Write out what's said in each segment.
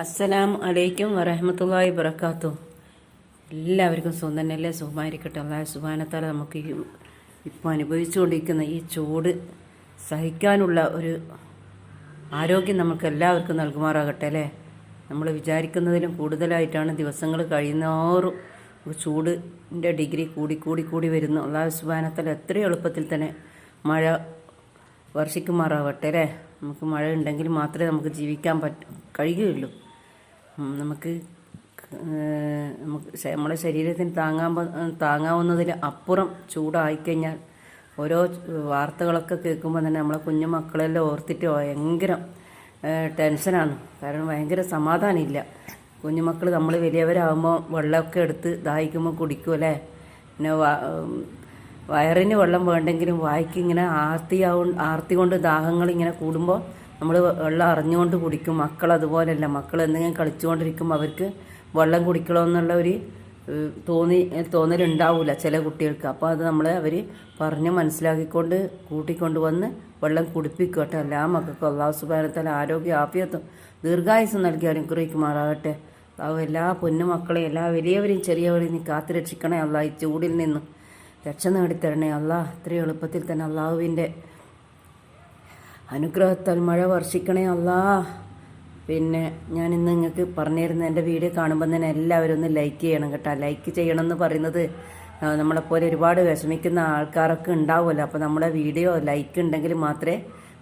അസ്സലാം അലൈക്കും വറഹമത്തല്ലാഹി വബർക്കാത്തു എല്ലാവർക്കും സുഖം തന്നെയല്ലേ? സുഖമായിരിക്കട്ടെ. അല്ലാതെ സുഖാനത്താൽ നമുക്ക് ഈ ഇപ്പോൾ അനുഭവിച്ചുകൊണ്ടിരിക്കുന്ന ഈ ചൂട് സഹിക്കാനുള്ള ഒരു ആരോഗ്യം നമുക്ക് എല്ലാവർക്കും നൽകുമാറാകട്ടെ അല്ലേ? നമ്മൾ വിചാരിക്കുന്നതിലും കൂടുതലായിട്ടാണ് ദിവസങ്ങൾ കഴിയുന്നോറും ചൂടിന്റെ ഡിഗ്രി കൂടി കൂടി കൂടി വരുന്നു. അള്ളാഹു സുബാനത്താല എത്രയും എളുപ്പത്തിൽ തന്നെ മഴ വർഷിക്കുമാറാവട്ടെ അല്ലേ? നമുക്ക് മഴ ഉണ്ടെങ്കിൽ മാത്രമേ നമുക്ക് ജീവിക്കാൻ പറ്റ കഴിയുകയുള്ളൂ. നമുക്ക് നമുക്ക് നമ്മുടെ ശരീരത്തിന് താങ്ങാൻ താങ്ങാവുന്നതിൽ അപ്പുറം ചൂടായിക്കഴിഞ്ഞാൽ ഓരോ വാർത്തകളൊക്കെ കേൾക്കുമ്പോൾ തന്നെ നമ്മളെ കുഞ്ഞു മക്കളെല്ലാം ഓർത്തിട്ട് ഭയങ്കര ടെൻഷനാണ്. കാരണം ഭയങ്കര സമാധാനമില്ല. കുഞ്ഞുമക്കൾ നമ്മൾ വലിയവരാകുമ്പോൾ വെള്ളമൊക്കെ എടുത്ത് ദാഹിക്കുമ്പോൾ കുടിക്കും അല്ലേ? പിന്നെ വയറിന് വെള്ളം വേണ്ടെങ്കിലും വായിക്കിങ്ങനെ ആർത്തിയാവും ആർത്തി കൊണ്ട് ദാഹങ്ങൾ ഇങ്ങനെ കൂടുമ്പോൾ നമ്മൾ വെള്ളം അറിഞ്ഞുകൊണ്ട് കുടിക്കും. മക്കൾ അതുപോലെയല്ല. മക്കൾ എന്തെങ്കിലും കളിച്ചുകൊണ്ടിരിക്കുമ്പോൾ അവർക്ക് വെള്ളം കുടിക്കണമെന്നുള്ള ഒരു തോന്നി തോന്നലുണ്ടാവില്ല ചില കുട്ടികൾക്ക്. അപ്പോൾ അത് നമ്മൾ അവർ പറഞ്ഞ് മനസ്സിലാക്കിക്കൊണ്ട് കൂട്ടിക്കൊണ്ട് വന്ന് വെള്ളം കുടിപ്പിക്കട്ടെ എല്ലാ മക്കൾക്കും അള്ളാഹു സുബാനത്താൽ ആരോഗ്യ ആഫിയത്തും ദീർഘായുസം നൽകി അനുഗ്രഹിക്കുമാറാകട്ടെ. അള്ളാഹു എല്ലാ പൊന്നുമക്കളെയും എല്ലാ വലിയവരെയും ചെറിയവരെയും നീ കാത്തു രക്ഷിക്കണേ അള്ളാഹ്. ഈ ചൂടിൽ നിന്നും രക്ഷ നേടിത്തരണേ അള്ളാഹ്. ഇത്രയും എളുപ്പത്തിൽ തന്നെ അള്ളാഹുവിന്റെ അനുഗ്രഹത്താൽ മഴ വർഷിക്കണേ അല്ലാ. പിന്നെ ഞാൻ ഇന്ന് നിങ്ങൾക്ക് പറഞ്ഞിരുന്ന എന്റെ വീഡിയോ കാണുമ്പോൾ തന്നെ എല്ലാവരും ഒന്ന് ലൈക്ക് ചെയ്യണം കേട്ടോ. ലൈക്ക് ചെയ്യണം എന്ന് പറയുന്നത് നമ്മളെപ്പോലെ ഒരുപാട് വിഷമിക്കുന്ന ആൾക്കാരൊക്കെ ഉണ്ടാവുമല്ലോ. അപ്പോൾ നമ്മുടെ വീഡിയോ ലൈക്ക് ഉണ്ടെങ്കിൽ മാത്രമേ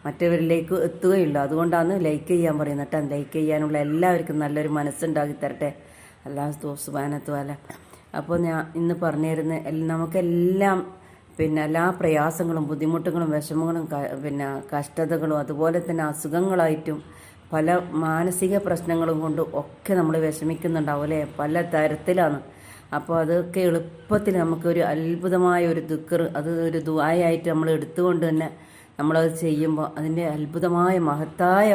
മറ്റവരിലേക്ക് എത്തുകയുള്ളൂ. അതുകൊണ്ടാണ് ലൈക്ക് ചെയ്യാൻ പറയുന്നത് കേട്ടോ. ലൈക്ക് ചെയ്യാനുള്ള എല്ലാവർക്കും നല്ലൊരു മനസ്സുണ്ടാക്കി തരട്ടെ. അല്ലാഹ് തോസുബാനത്തുവല അപ്പോൾ ഞാൻ ഇന്ന് പറഞ്ഞിരുന്ന നമുക്കെല്ലാം പിന്നെ എല്ലാ പ്രയാസങ്ങളും ബുദ്ധിമുട്ടുകളും വിഷമങ്ങളും പിന്നെ കഷ്ടതകളും അതുപോലെ തന്നെ അസുഖങ്ങളായിട്ടും പല മാനസിക പ്രശ്നങ്ങളും കൊണ്ട് ഒക്കെ നമ്മൾ വിഷമിക്കുന്നുണ്ടാവും അല്ലേ? പല തരത്തിലാണ്. അപ്പോൾ അതൊക്കെ എളുപ്പത്തിൽ നമുക്കൊരു അത്ഭുതമായ ഒരു ദുഃഖർ അത് ഒരു ദുആയായിട്ട് നമ്മൾ എടുത്തുകൊണ്ട് തന്നെ നമ്മളത് ചെയ്യുമ്പോൾ അതിന്റെ അത്ഭുതമായ മഹത്തായ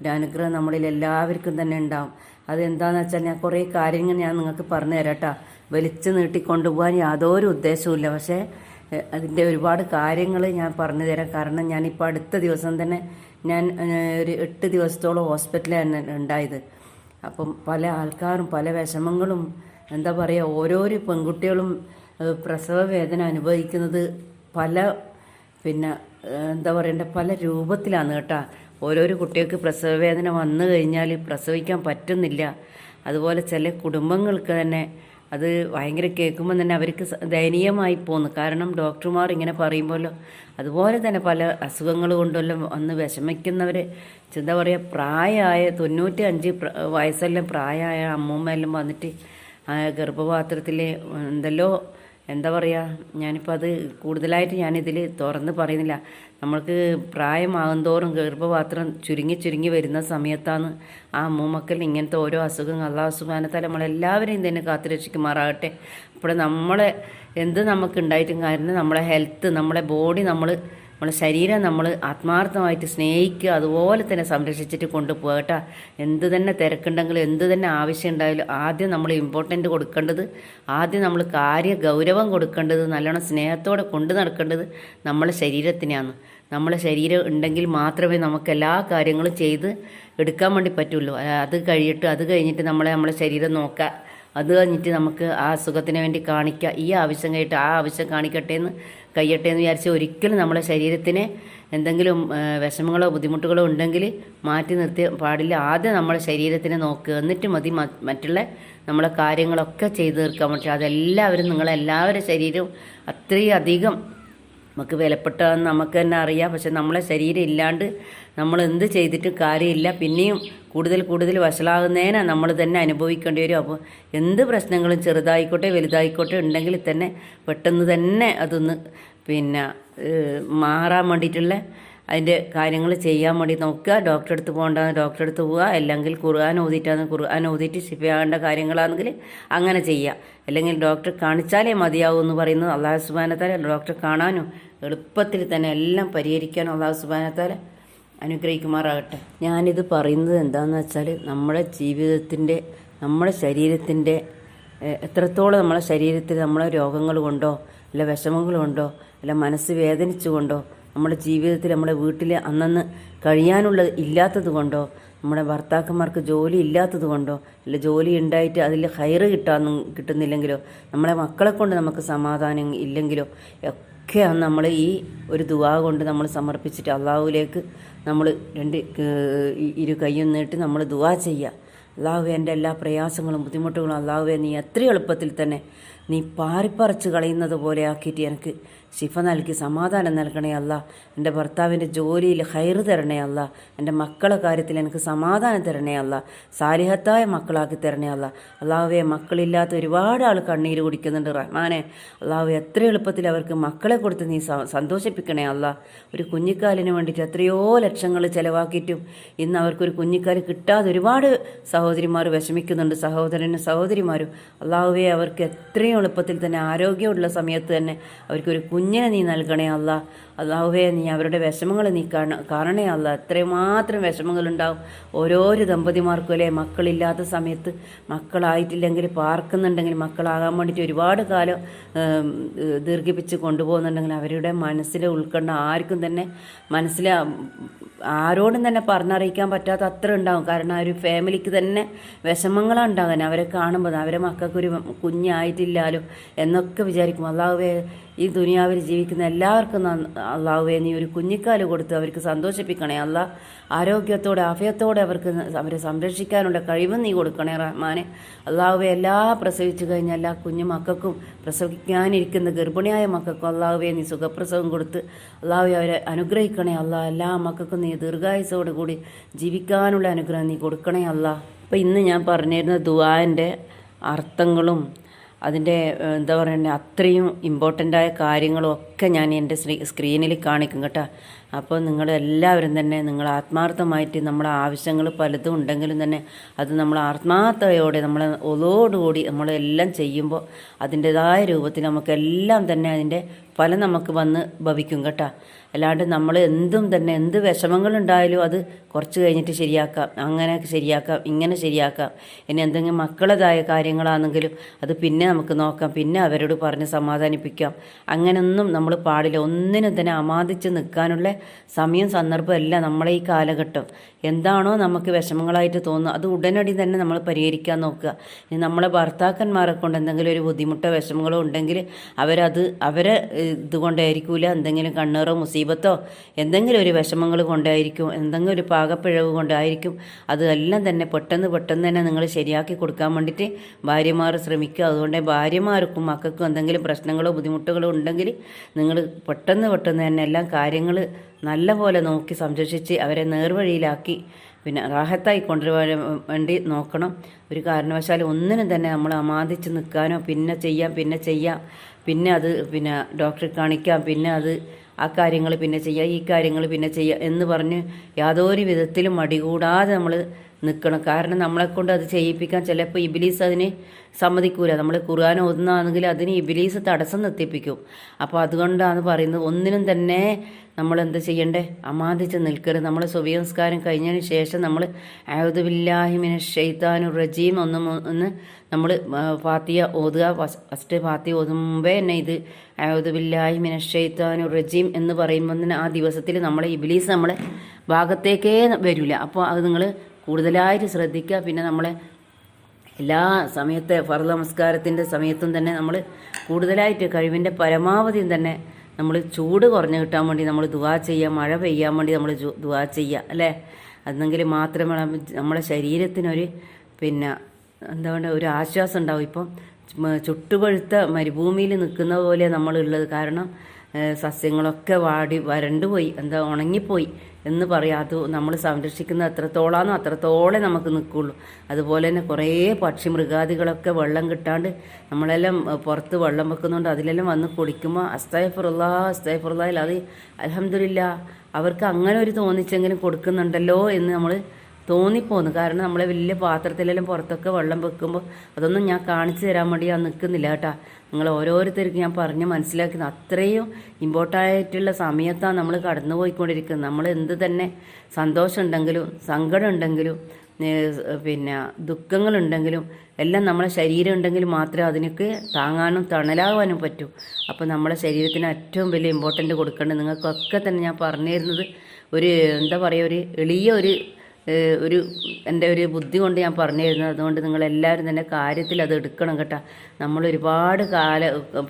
ഒരു അനുഗ്രഹം നമ്മളിൽ എല്ലാവർക്കും തന്നെ ഉണ്ടാവും. അതെന്താന്ന് വെച്ചാൽ ഞാൻ കുറേ കാര്യങ്ങൾ ഞാൻ നിങ്ങൾക്ക് പറഞ്ഞു തരാം കേട്ടോ. വലിച്ചു നീട്ടിക്കൊണ്ടുപോകാൻ യാതൊരു ഉദ്ദേശവുമില്ല. പക്ഷേ അതിന്റെ ഒരുപാട് കാര്യങ്ങൾ ഞാൻ പറഞ്ഞു തരാം. കാരണം ഞാനിപ്പോൾ അടുത്ത ദിവസം തന്നെ ഞാൻ ഒരു എട്ട് ദിവസത്തോളം ഹോസ്പിറ്റലിലാണ് ഉണ്ടായത്. അപ്പം പല ആൾക്കാരും പല വിഷമങ്ങളും എന്താ പറയുക ഓരോരോ പെൺകുട്ടികളും പ്രസവ വേദന അനുഭവിക്കുന്നത് പല പിന്നെ എന്താ പറയണ്ട പല രൂപത്തിലാണ് കേട്ടോ. ഓരോരോ കുട്ടികൾക്ക് പ്രസവ വേദന വന്നു കഴിഞ്ഞാൽ പ്രസവിക്കാൻ പറ്റുന്നില്ല. അതുപോലെ ചില കുടുംബങ്ങൾക്ക് തന്നെ അത് ഭയങ്കര കേൾക്കുമ്പോൾ തന്നെ അവർക്ക് ദയനീയമായി പോകുന്നു കാരണം ഡോക്ടർമാർ ഇങ്ങനെ പറയുമ്പോഴല്ലോ അതുപോലെ തന്നെ പല അസുഖങ്ങൾ കൊണ്ടെല്ലാം വന്ന് വിഷമിക്കുന്നവർ എന്താ പറയുക പ്രായമായ തൊണ്ണൂറ്റി അഞ്ച് വയസ്സെല്ലാം പ്രായമായ അമ്മൂമ്മയെല്ലാം വന്നിട്ട് ഗർഭപാത്രത്തിലെ എന്തെല്ലോ എന്താ പറയുക ഞാനിപ്പോൾ അത് കൂടുതലായിട്ട് ഞാനിതിൽ തുറന്ന് പറയുന്നില്ല. നമ്മൾക്ക് പ്രായമാകും തോറും ഗർഭപാത്രം ചുരുങ്ങി ചുരുങ്ങി വരുന്ന സമയത്താണ് ആ അമ്മൂമ്മക്കൽ ഇങ്ങനത്തെ ഓരോ അസുഖങ്ങൾ അള്ളാഹു സുബാനത്താൽ നമ്മളെല്ലാവരെയും തന്നെ കാത്തുരക്ഷിക്കുമാറാകട്ടെ. അപ്പോൾ നമ്മളെ എന്ത് നമുക്ക് ഉണ്ടായിട്ടും കാര്യം നമ്മളെ ഹെൽത്ത് നമ്മളെ ബോഡി നമ്മൾ നമ്മളെ ശരീരം നമ്മൾ ആത്മാർത്ഥമായിട്ട് സ്നേഹിക്കുക അതുപോലെ തന്നെ സംരക്ഷിച്ചിട്ട് കൊണ്ടുപോകുക കേട്ടോ. എന്ത് തന്നെ തിരക്കുണ്ടെങ്കിലും എന്ത് തന്നെ ആവശ്യം ഉണ്ടായാലും ആദ്യം നമ്മൾ ഇമ്പോർട്ടന്റ് കൊടുക്കേണ്ടത് ആദ്യം നമ്മൾ കാര്യ ഗൗരവം കൊടുക്കേണ്ടത് നല്ലോണം സ്നേഹത്തോടെ കൊണ്ടു നടക്കേണ്ടത് നമ്മളെ ശരീരത്തിനെയാണ്. നമ്മളെ ശരീരം ഉണ്ടെങ്കിൽ മാത്രമേ നമുക്ക് എല്ലാ കാര്യങ്ങളും ചെയ്ത് എടുക്കാൻ വേണ്ടി പറ്റുള്ളൂ. അത് കഴിയിട്ട് അത് കഴിഞ്ഞിട്ട് നമ്മളെ നമ്മളെ ശരീരം നോക്കുക. അത് കഴിഞ്ഞിട്ട് നമുക്ക് ആ അസുഖത്തിന് വേണ്ടി കാണിക്കുക. ഈ ആവശ്യം കഴിഞ്ഞിട്ട് ആ ആവശ്യം കാണിക്കട്ടെ എന്ന് കഴിയട്ടെ എന്ന് വിചാരിച്ച് ഒരിക്കലും നമ്മുടെ ശരീരത്തിന് എന്തെങ്കിലും വിഷമങ്ങളോ ബുദ്ധിമുട്ടുകളോ ഉണ്ടെങ്കിൽ മാറ്റി നിർത്തി പാടില്ല. ആദ്യം നമ്മുടെ ശരീരത്തിനെ നോക്കുക. എന്നിട്ട് മതി മറ്റുള്ള നമ്മളെ കാര്യങ്ങളൊക്കെ ചെയ്തു തീർക്കാൻ പറ്റും. അതെല്ലാവരും നിങ്ങളെല്ലാവരുടെ ശരീരവും അത്രയും അധികം നമുക്ക് വിലപ്പെട്ടതെന്ന് നമുക്ക് തന്നെ അറിയാം. പക്ഷെ നമ്മളെ ശരീരം ഇല്ലാണ്ട് നമ്മൾ എന്ത് ചെയ്തിട്ടും കാര്യമില്ല. പിന്നെയും കൂടുതൽ കൂടുതൽ വഷളാകുന്നതിനാ നമ്മൾ തന്നെ അനുഭവിക്കേണ്ടി വരും. അപ്പോൾ എന്ത് പ്രശ്നങ്ങളും ചെറുതായിക്കോട്ടെ വലുതായിക്കോട്ടെ ഉണ്ടെങ്കിൽ തന്നെ പെട്ടെന്ന് തന്നെ അതൊന്ന് പിന്നെ മാറാൻ വേണ്ടിയിട്ടുള്ള അതിന്റെ കാര്യങ്ങൾ ചെയ്യാൻ വേണ്ടി നോക്കുക. ഡോക്ടറെ അടുത്ത് പോകേണ്ടതെന്ന് ഡോക്ടറെ അടുത്ത് പോവുക. അല്ലെങ്കിൽ ഖുർആൻ ഓതിയിട്ടാന്ന് ഖുർആൻ ഓതിയിട്ട് ശിപ്പിയാകേണ്ട കാര്യങ്ങളാണെങ്കിൽ അങ്ങനെ ചെയ്യുക. അല്ലെങ്കിൽ ഡോക്ടറെ കാണിച്ചാലേ മതിയാവൂ എന്ന് പറയുന്നത് അള്ളാഹു സുബാനത്താലെ ഡോക്ടറെ കാണാനും എളുപ്പത്തിൽ തന്നെ എല്ലാം പരിഹരിക്കാനും അള്ളാഹു സുബാനത്താലെ അനുഗ്രഹിക്കുമാറാകട്ടെ. ഞാനിത് പറയുന്നത് എന്താണെന്ന് വെച്ചാൽ നമ്മുടെ ജീവിതത്തിന്റെ നമ്മുടെ ശരീരത്തിന്റെ എത്രത്തോളം നമ്മളെ ശരീരത്തിൽ നമ്മളെ രോഗങ്ങൾ കൊണ്ടോ അല്ല വിഷമങ്ങൾ കൊണ്ടോ അല്ല മനസ്സ് വേദനിച്ചുകൊണ്ടോ നമ്മുടെ ജീവിതത്തിൽ നമ്മുടെ വീട്ടിൽ അന്നന്ന് കഴിയാനുള്ളത് ഇല്ലാത്തത് കൊണ്ടോ നമ്മുടെ ഭർത്താക്കന്മാർക്ക് ജോലി ഇല്ലാത്തത് കൊണ്ടോ അല്ല ജോലി ഉണ്ടായിട്ട് അതിൽ ഹയറ് കിട്ടാൻ കിട്ടുന്നില്ലെങ്കിലോ നമ്മളെ മക്കളെ കൊണ്ട് നമുക്ക് സമാധാനം ഇല്ലെങ്കിലോ ഒക്കെയാണ് നമ്മൾ ഈ ഒരു ദുവാ കൊണ്ട് നമ്മൾ സമർപ്പിച്ചിട്ട് അള്ളാഹുവിലേക്ക് നമ്മൾ രണ്ട് ഇരു കൈയും നീട്ടി നമ്മൾ ദുവാ ചെയ്യുക. അള്ളാഹു എന്റെ എല്ലാ പ്രയാസങ്ങളും ബുദ്ധിമുട്ടുകളും അള്ളാഹുവെ നീ എത്ര എളുപ്പത്തിൽ തന്നെ നീ പാറിപ്പറിച്ച് കളയുന്നത് പോലെ ആക്കിയിട്ട് എനിക്ക് ശിഫ നൽകി സമാധാനം നൽകണേ അല്ല. എന്റെ ഭർത്താവിന്റെ ജോലിയിൽ ഹൈർ തരണേ അല്ല. എന്റെ മക്കളെ കാര്യത്തിൽ എനിക്ക് സമാധാനം തരണേ അല്ല. സാലിഹത്തായ മക്കളാക്കി തരണേ അല്ല. അള്ളാഹുവെ മക്കളില്ലാത്ത ഒരുപാട് ആൾ കണ്ണീര് കുടിക്കുന്നുണ്ട് റഹ്മാനെ. അള്ളാഹു എത്ര എളുപ്പത്തിൽ അവർക്ക് മക്കളെ കൊടുത്ത് നീ സന്തോഷിപ്പിക്കണേ അല്ല. ഒരു കുഞ്ഞിക്കാലിന് വേണ്ടിയിട്ട് എത്രയോ ലക്ഷങ്ങൾ ചിലവാക്കിയിട്ടും ഇന്ന് അവർക്കൊരു കുഞ്ഞിക്കാൽ കിട്ടാതെ ഒരുപാട് സഹോദരിമാർ വിഷമിക്കുന്നുണ്ട്. സഹോദരനും സഹോദരിമാരും. അള്ളാഹുവെ അവർക്ക് എത്രയും എളുപ്പത്തിൽ തന്നെ ആരോഗ്യമുള്ള സമയത്ത് തന്നെ അവർക്കൊരു കുഞ്ഞിനെ നീ നൽകണേ അല്ല. അള്ളാഹുവേ നീ അവരുടെ വിഷമങ്ങൾ നീ കാണ കാണണേ അല്ല. എത്രമാത്രം വിഷമങ്ങളുണ്ടാവും. ഓരോരോ ദമ്പതിമാർക്കും അല്ലേ? മക്കളില്ലാത്ത സമയത്ത് മക്കളായിട്ടില്ലെങ്കിൽ പാർക്കുന്നുണ്ടെങ്കിൽ മക്കളാകാൻ വേണ്ടിയിട്ട് ഒരുപാട് കാലം ദീർഘിപ്പിച്ച് കൊണ്ടുപോകുന്നുണ്ടെങ്കിൽ അവരുടെ മനസ്സിൽ ഉൾക്കൊണ്ട ആർക്കും തന്നെ മനസ്സിൽ ആരോടും തന്നെ പറഞ്ഞറിയിക്കാൻ പറ്റാത്ത അത്ര ഉണ്ടാവും. കാരണം ആ ഒരു ഫാമിലിക്ക് തന്നെ വിഷമങ്ങളാണ് ഉണ്ടാകാൻ അവരെ കാണുമ്പോൾ അവരെ മക്കൾക്കൊരു കുഞ്ഞായിട്ടില്ലാലോ എന്നൊക്കെ വിചാരിക്കും. അള്ളാഹുവേ ഈ ദുനിയാവിൽ ജീവിക്കുന്ന എല്ലാവർക്കും അള്ളാഹുവേ നീ ഒരു കുഞ്ഞിക്കാൽ കൊടുത്ത് അവർക്ക് സന്തോഷിപ്പിക്കണേ. അല്ല ആരോഗ്യത്തോടെ അഭയത്തോടെ അവർക്ക് അവരെ സംരക്ഷിക്കാനുള്ള കഴിവും നീ കൊടുക്കണേ റഹ്മാനെ. അള്ളാഹുവെ എല്ലാ പ്രസവിച്ചു കഴിഞ്ഞ എല്ലാ കുഞ്ഞു മക്കൾക്കും പ്രസവിക്കാനിരിക്കുന്ന ഗർഭിണിയായ മക്കൾക്കും അള്ളാഹുവെ നീ സുഖപ്രസവം കൊടുത്ത് അള്ളാഹുവെ അവരെ അനുഗ്രഹിക്കണേ. അല്ല എല്ലാ മക്കൾക്കും നീ ദീർഘായുസോടു കൂടി ജീവിക്കാനുള്ള അനുഗ്രഹം നീ കൊടുക്കണേ അല്ല അപ്പം ഇന്ന് ഞാൻ പറഞ്ഞിരുന്ന ദുവാന്റെ അർത്ഥങ്ങളും അതിന്റെ എന്താ പറയുക അത്രയും ഇമ്പോർട്ടന്റായ കാര്യങ്ങളും ഒക്കെ ഞാൻ എന്റെ സ്ക്രീനിൽ കാണിക്കും കേട്ടോ. അപ്പോൾ നിങ്ങൾ എല്ലാവരും തന്നെ നിങ്ങൾ ആത്മാർത്ഥമായിട്ട് നമ്മുടെ ആവശ്യങ്ങൾ പലതും ഉണ്ടെങ്കിലും തന്നെ അത് നമ്മൾ ആത്മാർത്ഥതയോടെ നമ്മൾ ഒതോടുകൂടി നമ്മളെല്ലാം ചെയ്യുമ്പോൾ അതിന്റെതായ രൂപത്തിൽ നമുക്കെല്ലാം തന്നെ അതിന്റെ ഫലം നമുക്ക് വന്ന് ഭവിക്കും കേട്ടോ. അല്ലാണ്ട് നമ്മൾ എന്തും തന്നെ എന്ത് വിഷമങ്ങളുണ്ടായാലും അത് കുറച്ച് കഴിഞ്ഞിട്ട് ശരിയാക്കാം. അങ്ങനെ ശരിയാക്കാം ഇങ്ങനെ ശരിയാക്കാം. ഇനി എന്തെങ്കിലും മക്കളതായ കാര്യങ്ങളാണെങ്കിലും അത് പിന്നെ നമുക്ക് നോക്കാം. പിന്നെ അവരോട് പറഞ്ഞ് സമാധാനിപ്പിക്കാം. അങ്ങനെയൊന്നും നമ്മൾ പാടില്ല. ഒന്നിനും തന്നെ അമാദിച്ച് നിൽക്കാനുള്ള സമയം സന്ദർഭം അല്ല നമ്മളെ ഈ കാലഘട്ടം. എന്താണോ നമുക്ക് വിഷമങ്ങളായിട്ട് തോന്നുന്നത് അത് ഉടനടി തന്നെ നമ്മൾ പരിഹരിക്കാൻ നോക്കുക. ഇനി നമ്മളെ ഭർത്താക്കന്മാരെ കൊണ്ട് എന്തെങ്കിലും ഒരു ബുദ്ധിമുട്ടോ വിഷമങ്ങളോ ഉണ്ടെങ്കിൽ അവരത് അവരെ ഇതുകൊണ്ടായിരിക്കൂല? എന്തെങ്കിലും കണ്ണേറോ മുസീബത്തോ? എന്തെങ്കിലും ഒരു വിഷമങ്ങൾ കൊണ്ടായിരിക്കും എന്തെങ്കിലും ഒരു പാകപ്പിഴവ് കൊണ്ടായിരിക്കും. അതെല്ലാം തന്നെ പെട്ടെന്ന് പെട്ടെന്ന് തന്നെ നിങ്ങൾ ശരിയാക്കി കൊടുക്കാൻ വേണ്ടിയിട്ട് ഭാര്യമാർ ശ്രമിക്കുക. അതുകൊണ്ട് ഭാര്യമാർക്കും മക്കൾക്കും എന്തെങ്കിലും പ്രശ്നങ്ങളോ ബുദ്ധിമുട്ടുകളോ ഉണ്ടെങ്കിൽ നിങ്ങൾ പെട്ടെന്ന് പെട്ടെന്ന് തന്നെ എല്ലാം കാര്യങ്ങൾ നല്ലപോലെ നോക്കി സംരക്ഷിച്ച് അവരെ നേർവഴിയിലാക്കി പിന്നെ റാഹത്തായി കൊണ്ടുവരാൻ വേണ്ടി നോക്കണം. ഒരു കാരണവശാലും ഒന്നിനും തന്നെ നമ്മൾ അമാദിച്ച് നിൽക്കാനോ പിന്നെ ചെയ്യാം പിന്നെ ചെയ്യാം. പിന്നെ അത് പിന്നെ ഡോക്ടറെ കാണിക്കാം പിന്നെ അത് ആ കാര്യങ്ങൾ പിന്നെ ചെയ്യാം ഈ കാര്യങ്ങൾ പിന്നെ ചെയ്യാം എന്ന് പറഞ്ഞ് യാതൊരു വിധത്തിലും മടികൂടാതെ നമ്മൾ നിൽക്കണം. കാരണം നമ്മളെക്കൊണ്ട് അത് ചെയ്യിപ്പിക്കാൻ ചിലപ്പോൾ ഇബിലീസ് അതിനെ സമ്മതിക്കൂല. നമ്മൾ ഖുർആൻ ഒന്നാണെങ്കിൽ അതിന് ഇബിലീസ് തടസ്സം നിർത്തിപ്പിക്കും. അപ്പോൾ അതുകൊണ്ടാണ് പറയുന്നത് ഒന്നിനും തന്നെ നമ്മൾ എന്ത് ചെയ്യണ്ടേ? അമാദിച്ച് നിൽക്കരുത്. നമ്മൾ സുബിയംസ്കാരം കഴിഞ്ഞതിന് ശേഷം നമ്മൾ ആയുധബില്ലാഹിമിന് ഷെയ്ത്താനു റജീം ഒന്ന് ഒന്ന് നമ്മൾ ഫാത്തിയ ഓതുക. ഫസ്റ്റ് ഫാത്തിയ ഓതുമ്പേ തന്നെ ഇത് ആയുധബില്ലാഹിമിന് ഷെയ്ത്താനു റജീം എന്ന് പറയുമ്പോൾ തന്നെ ആ ദിവസത്തിൽ നമ്മളെ ഇബിലീസ് നമ്മളെ ഭാഗത്തേക്കേ വരില്ല അപ്പോൾ അത് നിങ്ങൾ കൂടുതലായിട്ട് ശ്രദ്ധിക്കുക പിന്നെ നമ്മളെ എല്ലാ സമയത്തെ ഫർദ നമസ്കാരത്തിന്റെ സമയത്തും തന്നെ നമ്മൾ കൂടുതലായിട്ട് കഴിവിന്റെ പരമാവധിയും തന്നെ നമ്മൾ ചൂട് കുറഞ്ഞു കിട്ടാൻ വേണ്ടി നമ്മൾ ദുവാ ചെയ്യുക മഴ പെയ്യാൻ വേണ്ടി നമ്മൾ ദുവാ ചെയ്യുക അല്ലേ? അതെങ്കിൽ മാത്രമേ നമ്മുടെ ശരീരത്തിനൊരു പിന്നെ എന്താ പറയുക ഒരു ആശ്വാസം ഉണ്ടാവും. ഇപ്പം ചുട്ടുപഴുത്ത മരുഭൂമിയിൽ നിൽക്കുന്ന പോലെ നമ്മളുള്ളത്. കാരണം സസ്യങ്ങളൊക്കെ വാടി വരണ്ടുപോയി എന്താ ഉണങ്ങിപ്പോയി എന്ന് പറയാം. അത് നമ്മൾ സംരക്ഷിക്കുന്ന എത്രത്തോളാണോ അത്രത്തോളം നമുക്ക് നിൽക്കുള്ളൂ. അതുപോലെ തന്നെ കുറേ പക്ഷി മൃഗാദികളൊക്കെ വെള്ളം കിട്ടാണ്ട് നമ്മളെല്ലാം പുറത്ത് വെള്ളം വെക്കുന്നുണ്ട് അതിലെല്ലാം വന്ന് കുടിക്കുമ്പോൾ അസ്തായഫുറുല്ലാ അസ്തായഫുറുല്ലാ അത് അലഹമില്ല അവർക്ക് അങ്ങനെ ഒരു തോന്നിച്ചെങ്കിലും കൊടുക്കുന്നുണ്ടല്ലോ എന്ന് നമ്മൾ തോന്നിപ്പോന്നു. കാരണം നമ്മളെ വലിയ പാത്രത്തിലെല്ലാം പുറത്തൊക്കെ വെള്ളം വെക്കുമ്പോൾ അതൊന്നും ഞാൻ കാണിച്ചു തരാൻ വേണ്ടി ഞാൻ നിൽക്കുന്നില്ല കേട്ടാ. നിങ്ങൾ ഓരോരുത്തർക്ക് ഞാൻ പറഞ്ഞ് മനസ്സിലാക്കുന്നത് അത്രയും ഇമ്പോർട്ടായിട്ടുള്ള സമയത്താണ് നമ്മൾ കടന്നു പോയിക്കൊണ്ടിരിക്കുന്നത് നമ്മൾ എന്ത് തന്നെ സന്തോഷം ഉണ്ടെങ്കിലും സങ്കടം ഉണ്ടെങ്കിലും പിന്നെ ദുഃഖങ്ങളുണ്ടെങ്കിലും എല്ലാം നമ്മളെ ശരീരം ഉണ്ടെങ്കിൽ മാത്രമേ അതിനൊക്കെ താങ്ങാനും തണലാകാനും പറ്റൂ. അപ്പോൾ നമ്മളെ ശരീരത്തിന് ഏറ്റവും വലിയ ഇമ്പോർട്ടന്റ് കൊടുക്കേണ്ടത് നിങ്ങൾക്കൊക്കെ തന്നെ ഞാൻ പറഞ്ഞു തരുന്നത് ഒരു എന്താ പറയുക ഒരു എളിയ ഒരു ഒരു എന്റെ ഒരു ബുദ്ധി കൊണ്ട് ഞാൻ പറഞ്ഞു തരുന്നത്. അതുകൊണ്ട് നിങ്ങളെല്ലാവരും തന്നെ കാര്യത്തിൽ അത് എടുക്കണം കേട്ടോ. നമ്മൾ ഒരുപാട് കാല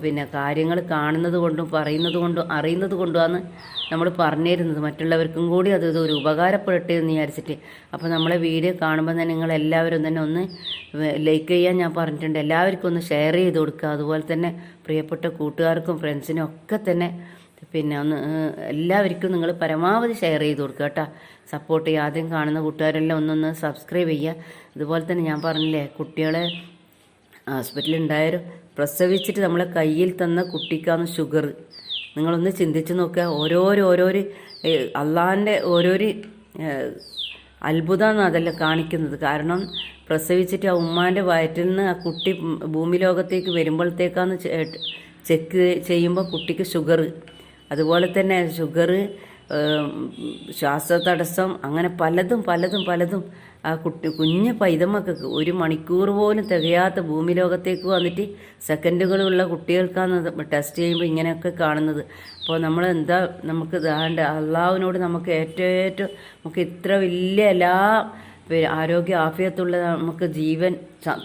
പിന്നെ കാര്യങ്ങൾ കാണുന്നത് കൊണ്ടും പറയുന്നത് കൊണ്ടും അറിയുന്നത് കൊണ്ടുമാണ് നമ്മൾ പറഞ്ഞു തരുന്നത്. മറ്റുള്ളവർക്കും കൂടി അത് ഒരു ഉപകാരപ്പെടട്ടെ എന്ന് വിചാരിച്ചിട്ട്. അപ്പോൾ നമ്മളെ വീഡിയോ കാണുമ്പോൾ തന്നെ നിങ്ങൾ എല്ലാവരും തന്നെ ഒന്ന് ലൈക്ക് ചെയ്യാൻ ഞാൻ പറഞ്ഞിട്ടുണ്ട്. എല്ലാവർക്കും ഒന്ന് ഷെയർ ചെയ്ത് കൊടുക്കുക. അതുപോലെ തന്നെ പ്രിയപ്പെട്ട കൂട്ടുകാർക്കും ഫ്രണ്ട്സിനും ഒക്കെ തന്നെ പിന്നെ ഒന്ന് എല്ലാവർക്കും നിങ്ങൾ പരമാവധി ഷെയർ ചെയ്ത് കൊടുക്കുക കേട്ടോ. സപ്പോർട്ട് ചെയ്യുക. ആദ്യം കാണുന്ന കൂട്ടുകാരെല്ലാം ഒന്നൊന്ന് സബ്സ്ക്രൈബ് ചെയ്യുക. അതുപോലെ തന്നെ ഞാൻ പറഞ്ഞില്ലേ കുട്ടികളെ ഹോസ്പിറ്റലിൽ ഉണ്ടായാലും പ്രസവിച്ചിട്ട് നമ്മളെ കയ്യിൽ തന്ന കുട്ടിക്കാണ് ഷുഗർ നിങ്ങളൊന്ന് ചിന്തിച്ച് നോക്കുക. ഓരോരോ ഓരോരു അള്ളാഹിന്റെ ഓരോരു അത്ഭുതമാണ് അതെല്ലാം കാണിക്കുന്നത്. കാരണം പ്രസവിച്ചിട്ട് ആ ഉമ്മാന്റെ വയറ്റിൽ നിന്ന് ആ കുട്ടി ഭൂമി ലോകത്തേക്ക് വരുമ്പോഴത്തേക്കാണ് ചെക്ക് ചെയ്യുമ്പോൾ കുട്ടിക്ക് ഷുഗർ അതുപോലെ തന്നെ ഷുഗർ ശ്വാസതടസ്സം അങ്ങനെ പലതും പലതും പലതും ആ കുട്ടി കുഞ്ഞ് പൈതമ്മക്കൊക്കെ ഒരു മണിക്കൂർ പോലും തികയാത്ത ഭൂമി ലോകത്തേക്ക് വന്നിട്ട് സെക്കൻഡുകളുള്ള കുട്ടികൾക്കാണ് ടെസ്റ്റ് ചെയ്യുമ്പോൾ ഇങ്ങനെയൊക്കെ കാണുന്നത്. അപ്പോൾ നമ്മൾ എന്താ നമുക്ക് ഇതാണ്ട് അള്ളാവിനോട് നമുക്ക് ഏറ്റവും ഏറ്റവും നമുക്ക് ഇത്ര വലിയ എല്ലാ ആരോഗ്യ ആഫിയത്തുള്ള നമുക്ക് ജീവൻ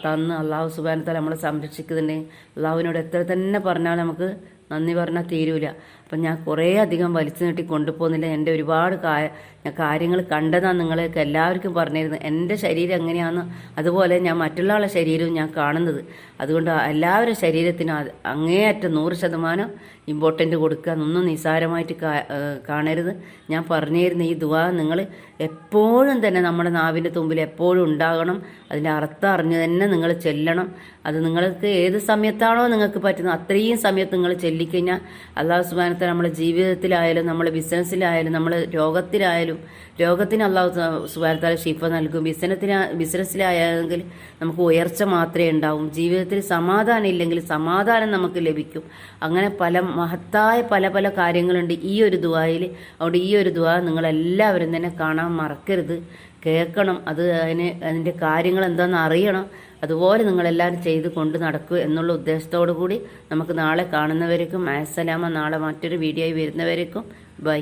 തന്ന് അള്ളാഹു സുബാനത്താൽ നമ്മളെ സംരക്ഷിക്കുന്നുണ്ടെങ്കിൽ അള്ളാഹുവിനോട് എത്ര തന്നെ പറഞ്ഞാൽ നമുക്ക് നന്ദി പറഞ്ഞാൽ തീരൂല. അപ്പം ഞാൻ കുറേ അധികം വലിച്ചു നീട്ടി കൊണ്ടുപോകുന്നില്ല. എന്റെ ഒരുപാട് കാര്യങ്ങൾ കണ്ടതാണ് നിങ്ങൾക്ക് എല്ലാവർക്കും പറഞ്ഞിരുന്നത്. എന്റെ ശരീരം എങ്ങനെയാണെന്ന് അതുപോലെ ഞാൻ മറ്റുള്ള ആളുടെ ശരീരവും ഞാൻ കാണുന്നത്. അതുകൊണ്ട് എല്ലാവരുടെ ശരീരത്തിനും അങ്ങേയറ്റം നൂറ് ശതമാനം ഇമ്പോർട്ടന്റ് കൊടുക്കുക. ഒന്നും നിസ്സാരമായിട്ട് കാണരുത്. ഞാൻ പറഞ്ഞിരുന്ന ഈ ദുവാ നിങ്ങൾ എപ്പോഴും തന്നെ നമ്മുടെ നാവിന്റെ തുമ്പിൽ എപ്പോഴും ഉണ്ടാകണം. അതിന്റെ അർത്ഥം അറിഞ്ഞ് തന്നെ നിങ്ങൾ ചെല്ലണം. അത് നിങ്ങൾക്ക് ഏത് സമയത്താണോ നിങ്ങൾക്ക് പറ്റുന്നത് അത്രയും സമയത്ത് നിങ്ങൾ ചെല്ലിക്കഴിഞ്ഞാൽ അള്ളാഹു സുബാനത്തെ നമ്മുടെ ജീവിതത്തിലായാലും നമ്മുടെ ബിസിനസ്സിലായാലും നമ്മൾ രോഗത്തിലായാലും രോഗത്തിന് അള്ളാഹു സുബാനത്താല ഷിഫ നൽകും. ബിസിനത്തിന് ബിസിനസ്സിലായെങ്കിൽ നമുക്ക് ഉയർച്ച മാത്രമേ ഉണ്ടാവും. ജീവിതത്തിൽ സമാധാനം ഇല്ലെങ്കിൽ സമാധാനം നമുക്ക് ലഭിക്കും. അങ്ങനെ പല മഹത്തായ പല പല കാര്യങ്ങളുണ്ട് ഈ ഒരു ദുവായിൽ അതുകൊണ്ട് ഈ ഒരു ദുവാ നിങ്ങളെല്ലാവരും തന്നെ കാണാൻ മറക്കരുത്. കേൾക്കണം. അത് അതിന് അതിന്റെ കാര്യങ്ങൾ എന്താണെന്ന് അറിയണം. അതുപോലെ നിങ്ങളെല്ലാവരും ചെയ്ത് കൊണ്ട് നടക്കുക എന്നുള്ള ഉദ്ദേശത്തോടു കൂടി നമുക്ക് നാളെ കാണുന്നവർക്കും അയസലാമ നാളെ മറ്റൊരു വീഡിയോയിൽ വരുന്നവർക്കും ബൈ.